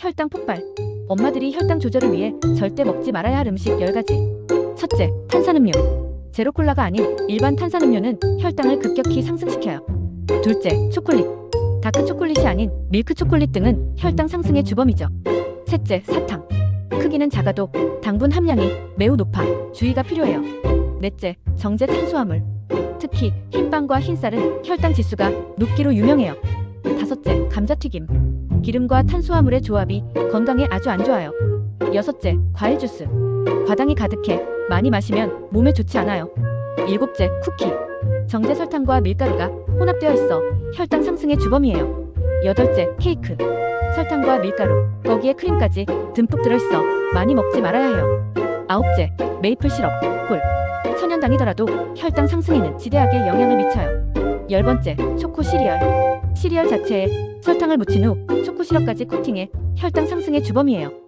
혈당 폭발. 엄마들이 혈당 조절을 위해 절대 먹지 말아야 할 음식 10가지. 첫째, 탄산음료. 제로콜라가 아닌 일반 탄산음료는 혈당을 급격히 상승시켜요. 둘째, 초콜릿. 다크 초콜릿이 아닌 밀크 초콜릿 등은 혈당 상승의 주범이죠. 셋째, 사탕. 크기는 작아도 당분 함량이 매우 높아 주의가 필요해요. 넷째, 정제 탄수화물. 특히 흰빵과 흰쌀은 혈당 지수가 높기로 유명해요. 다섯째, 감자튀김. 기름과 탄수화물의 조합이 건강에 아주 안 좋아요. 여섯째, 과일 주스. 과당이 가득해 많이 마시면 몸에 좋지 않아요. 일곱째, 쿠키. 정제 설탕과 밀가루가 혼합되어 있어 혈당 상승의 주범이에요. 여덟째, 케이크. 설탕과 밀가루, 거기에 크림까지 듬뿍 들어있어 많이 먹지 말아야 해요. 아홉째, 메이플 시럽, 꿀. 천연당이더라도 혈당 상승에는 지대하게 영향을 미쳐요. 열 번째, 초코 시리얼. 시리얼 자체에 설탕을 묻힌 후 초코 시럽까지 코팅해 혈당 상승의 주범이에요.